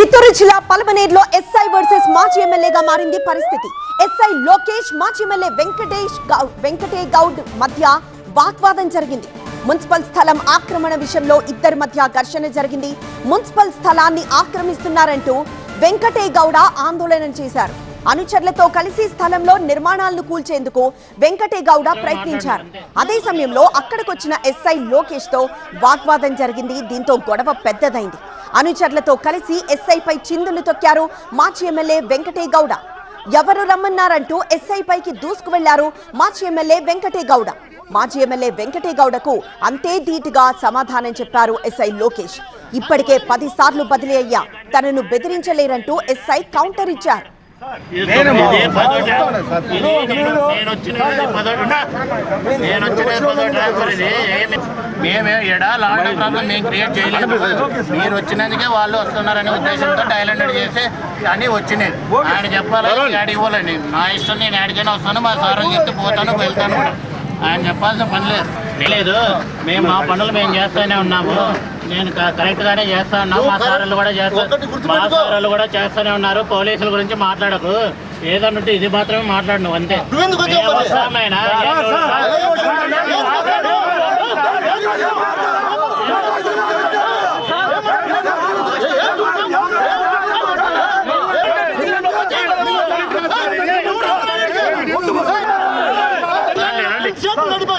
చిత్తూరు జిల్లా పలమనేరులో SI versus మాజీ ఎమ్మెల్యేగా మారింది పరిస్థితి. ఎస్ఐ లోకేష్ మాజీ ఎమ్మెల్యే వెంకటేష్ గౌ- వెంకటే గౌడ్ మధ్య వాగ్వాదం జరిగింది. మున్సిపల్ స్థలం ఆక్రమణ విషయంలో ఇద్దరి మధ్య ఘర్షణ జరిగింది. మున్సిపల్ స్థలాన్ని ఆక్రమిస్తున్నారంటూ వెంకటే గౌడ ఆందోళన చేశారు. అనుచరులతో కలిసి స్థలంలో నిర్మాణాలను కూల్చేందుకు వెంకటే గౌడ ప్రయత్నించారు. అదే సమయంలో అక్కడికొచ్చిన ఎస్ఐ లోకేష్తో వాగ్వాదం జరిగింది. దీంతో గొడవ పెద్దదైంది. అనుచరులతో కలిసి ఎస్ఐపై చిందులు తొక్కారు మాజీ ఎమ్మెల్యే వెంకటే గౌడ ఎవరు రమ్మన్నారంటూ ఎస్ఐ పైకి దూసుకు వెళ్ళారు మాజీ ఎమ్మెల్యే వెంకటే గౌడ మాజీ ఎమ్మెల్యే వెంకటే గౌడకు అంతే ధీటుగా సమాధానం చెప్పారు ఎస్ఐ లోకేష్. ఇప్పటికే పది సార్లు బదిలీ అయ్యా తనను బెదిరించలేరంటూ ఎస్ఐ కౌంటర్ ఇచ్చారు. నేను ఇది నేను ట్రాన్స్ఫర్ ఇది మేమే ఎడా లాండ్ ప్రాబ్లం మేము క్రియేట్ చేయలేదు మీరు వచ్చినందుకే వాళ్ళు వస్తున్నారనే ఉద్దేశంతో టైలెంట్ చేసి అని వచ్చినాయి. ఆయన చెప్పాలని యాడ్ ఇవ్వాలని. నా ఇష్టం నేను యాడికైనా వస్తాను మా సార్ చెప్తే పోతాను వెళ్తాను ఆయన చెప్పాల్సిన పని లేదు. లేదు మేము మా పనులు మేము చేస్తూనే ఉన్నాము నేను కరెక్ట్ గానే చేస్తా ఉన్నాను మా సార్లు కూడా చేస్తాను మా కూడా చేస్తూనే ఉన్నారు పోలీసుల గురించి మాట్లాడకు ఏదన్నట్టు ఇది మాత్రమే మాట్లాడను అంతే చెప్పు